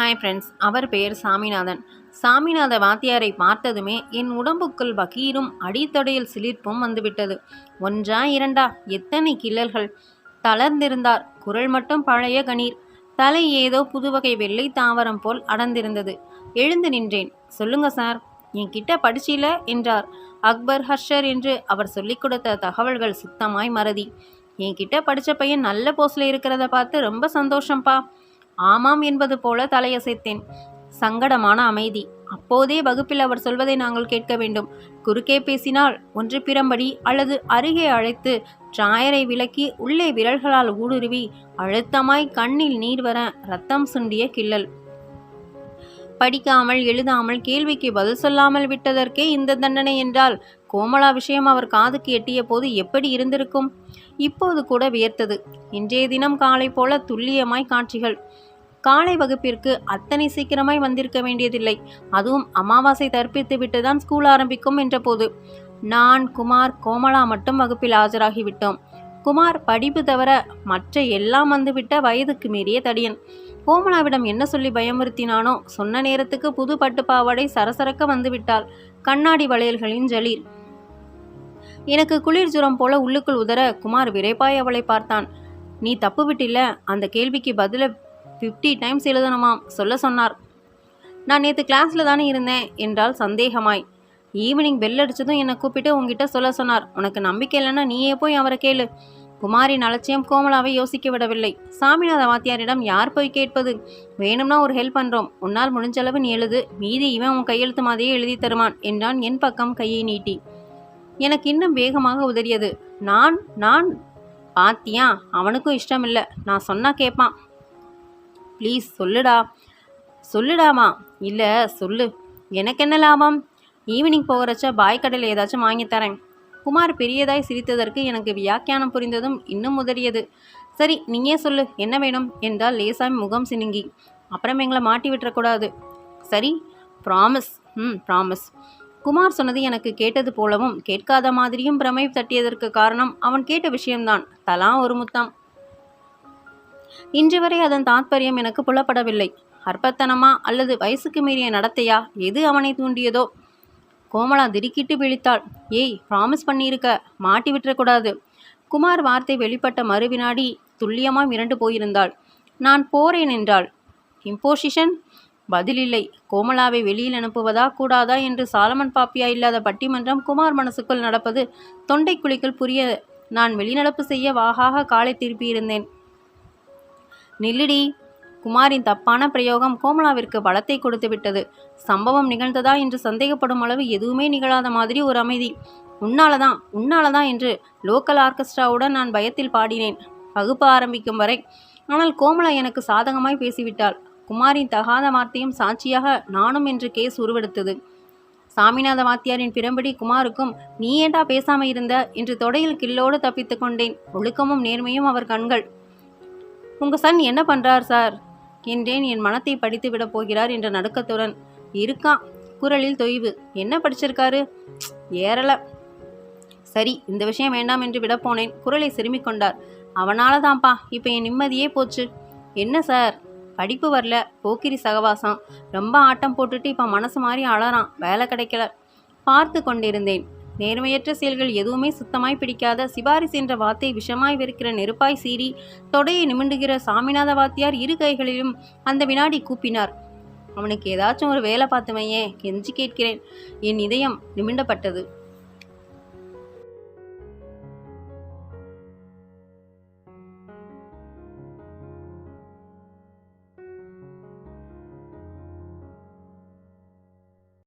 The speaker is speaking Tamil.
ஹாய் ஃப்ரெண்ட்ஸ் அவர் பெயர் சாமிநாதன். சாமிநாத வாத்தியாரை பார்த்ததுமே என் உடம்புக்குள் பகீரும் அடித்தொடையில் சிலிர்ப்பும் வந்துவிட்டது. ஒன்றா இரண்டா எத்தனை கிள்ளல்கள்? தளர்ந்திருந்தார் குரல் மட்டும் பழைய கணீர். தலை ஏதோ புதுவகை வெள்ளை தாவரம் போல் அடர்ந்திருந்தது. எழுந்து நின்றேன். சொல்லுங்க சார் என்கிட்ட படிச்சில? என்றார். அக்பர் ஹர்ஷர் என்று அவர் சொல்லிக் கொடுத்த தகவல்கள் சுத்தமாய் மறதி. என்கிட்ட படித்த பையன் நல்ல போஸ்டில் இருக்கிறத பார்த்து ரொம்ப சந்தோஷம்ப்பா ஆமாம் என்பது போல தலையசைத்தேன். சங்கடமான அமைதி. அப்போதே வகுப்பில் அவர் சொல்வதை நாங்கள் கேட்க வேண்டும். குறுக்கே பேசினால் ஒன்று பிறம்படி அல்லது அருகே அழைத்து டிராயரை விலக்கி உள்ளே விரல்களால் ஊடுருவி அழுத்தமாய் கண்ணில் நீர் வர ரத்தம் சுண்டிய கிள்ளல். படிக்காமல் எழுதாமல் கேள்விக்கு பதில் சொல்லாமல் விட்டதற்கே இந்த தண்டனை என்றால் கோமலா விஷயம் அவர் காதுக்கு எட்டிய போது எப்படி இருந்திருக்கும்? இப்போது கூட வியர்த்தது. இன்றைய தினம் காலை போல துல்லியமாய் காட்சிகள். காலை வகுப்பிற்கு அத்தனை சீக்கிரமாய் வந்திருக்க வேண்டியதில்லை. அதுவும் அமாவாசை தற்பித்து விட்டுதான் ஸ்கூல் ஆரம்பிக்கும் என்ற போது நான் குமார் கோமலா மட்டும் வகுப்பில் ஆஜராகிவிட்டோம். குமார் படிப்பு தவிர மற்ற எல்லாம் வந்துவிட்ட வயதுக்கு மீறிய தடியன். கோமலாவிடம் என்ன சொல்லி பயமுறுத்தினானோ சொன்ன நேரத்துக்கு புது பட்டு பாவாடை சரசரக்க வந்துவிட்டாள். கண்ணாடி வளையல்களின் ஜலீர் எனக்கு குளிர் ஜுரம் போல உள்ளுக்குள் உதற குமார் விரைப்பாய் அவளை பார்த்தான். நீ தப்பு விட்டில்ல? அந்த கேள்விக்கு பதில ஃபிஃப்டி டைம்ஸ் எழுதணுமாம் சொல்ல சொன்னார். நான் நேற்று கிளாஸில் தானே இருந்தேன் என்றால் சந்தேகமாய். ஈவினிங் பெல் அடித்ததும் என்னை கூப்பிட்டு உங்ககிட்ட சொல்ல சொன்னார். உனக்கு நம்பிக்கை இல்லைன்னா நீயே போய் அவரை கேளு. குமாரின் அலட்சியம் கோமலாவை யோசிக்க விடவில்லை. சாமிநாத வாத்தியாரிடம் யார் போய் கேட்பது? வேணும்னா ஒரு ஹெல்ப் பண்ணுறோம் உன்னால் முடிஞ்சளவு நீ எழுது. மீதி இவன் உன் கையெழுத்து மாதிரியே எழுதி தருவான் என்றான் என் பக்கம் கையை நீட்டி. எனக்கு இன்னும் வேகமாக உதறியது. நான் நான்? பாத்தியா? அவனுக்கும் இஷ்டம் இல்லை நான் சொன்னா கேட்பான். ப்ளீஸ் சொல்லுடா. சொல்லுடாமா? இல்லை சொல்லு. எனக்கு என்ன லாபம்? ஈவினிங் போகிறச்ச பாய் கடையில் ஏதாச்சும் வாங்கித்தரேன் குமார் பெரியதாய் சிரித்ததற்கு எனக்கு வியாக்கியானம் புரிந்ததும் இன்னும் உதறியது. சரி நீயே சொல்லு என்ன வேணும்? என்றால் லேசாமி முகம் சினுங்கி. அப்புறம் எங்களை மாட்டி விட்டுறக்கூடாது சரி ப்ராமிஸ் ம் ப்ராமிஸ் குமார் சொன்னது எனக்கு கேட்டது போலவும் கேட்காத மாதிரியும் பிரமை தட்டியதற்கு காரணம் அவன் கேட்ட விஷயம்தான். தலா ஒரு முத்தம். இன்று வரை அதன் தாத்பரியம் எனக்கு புலப்படவில்லை. அற்பத்தனமா அல்லது வயசுக்கு மீறிய நடத்தையா? எது அவனை தூண்டியதோ? கோமலா திடுக்கிட்டு விழித்தாள். ஏய் ப்ராமிஸ் பண்ணியிருக்க. மாட்டி விட்டுறக்கூடாது. குமார் வார்த்தை வெளிப்பட்ட மறுவினாடி துல்லியமாக மிரண்டு போயிருந்தாள். நான் போறேன் என்றாள். இம்போசிஷன் பதிலில்லை. கோமலாவை வெளியில் அனுப்புவதா கூடாதா என்று சாலமன் பாப்பியா இல்லாத பட்டிமன்றம் குமார் மனசுக்குள் நடப்பது தொண்டை குழிக்குள் புரிய நான் வெளிநடப்பு செய்ய வாகாக காலை திருப்பியிருந்தேன். நில்லுடி. குமாரின் தப்பான பிரயோகம் கோமலாவிற்கு பலத்தை கொடுத்து விட்டது. சம்பவம் நிகழ்ந்ததா என்று சந்தேகப்படும் அளவு எதுவுமே நிகழாத மாதிரி ஒரு அமைதி. உன்னாலதான் உன்னாலதான் என்று லோக்கல் ஆர்கெஸ்ட்ராவுடன் நான் பயத்தில் பாடினேன். வகுப்பு ஆரம்பிக்கும் வரை. ஆனால் கோமலா எனக்கு சாதகமாய் பேசிவிட்டாள். குமாரின் தகாத வார்த்தையும் சாட்சியாக நானும் என்று கேஸ் உருவெடுத்தது. சாமிநாத வாத்தியாரின் பிறம்படி குமாருக்கும் நீ ஏண்டா பேசாம இருந்த? என்று தொடையில் கில்லோடு தப்பித்து கொண்டேன். ஒழுக்கமும் நேர்மையும் அவர் கண்கள் உங்க சன் என்ன பண்றார் சார்? என்றேன். என் மனத்தை படித்து விட போகிறார் என்ற நடுக்கத்துடன். இருக்கான் குரலில் தொய்வு. என்ன படிச்சிருக்காரு? ஏறல. சரி இந்த விஷயம் வேண்டாம் என்று விடப்போனேன் குரலை சிறுமிக் கொண்டார். அவனால தான்ப்பா இப்போ என் நிம்மதியே போச்சு. என்ன சார்? படிப்பு வரல. போக்கிரி சகவாசம். ரொம்ப ஆட்டம் போட்டுட்டு இப்போ மனசு மாதிரி அழறான். வேலை கிடைக்கல. பார்த்து கொண்டிருந்தேன். நேர்மையற்ற செயல்கள் எதுவுமே சுத்தமாய் பிடிக்காத சிபாரிசு என்ற வார்த்தை விஷமாய் வெறுக்கிற நெருப்பாய் சீறி தொடையை நிமிண்டுகிற சாமிநாத வாத்தியார் இரு கைகளிலும் அந்த வினாடி கூப்பினார். அவனுக்கு ஏதாச்சும் ஒரு வேலை பார்த்துமையே கெஞ்சி கேட்கிறேன். என் இதயம் நிமிண்டப்பட்டது.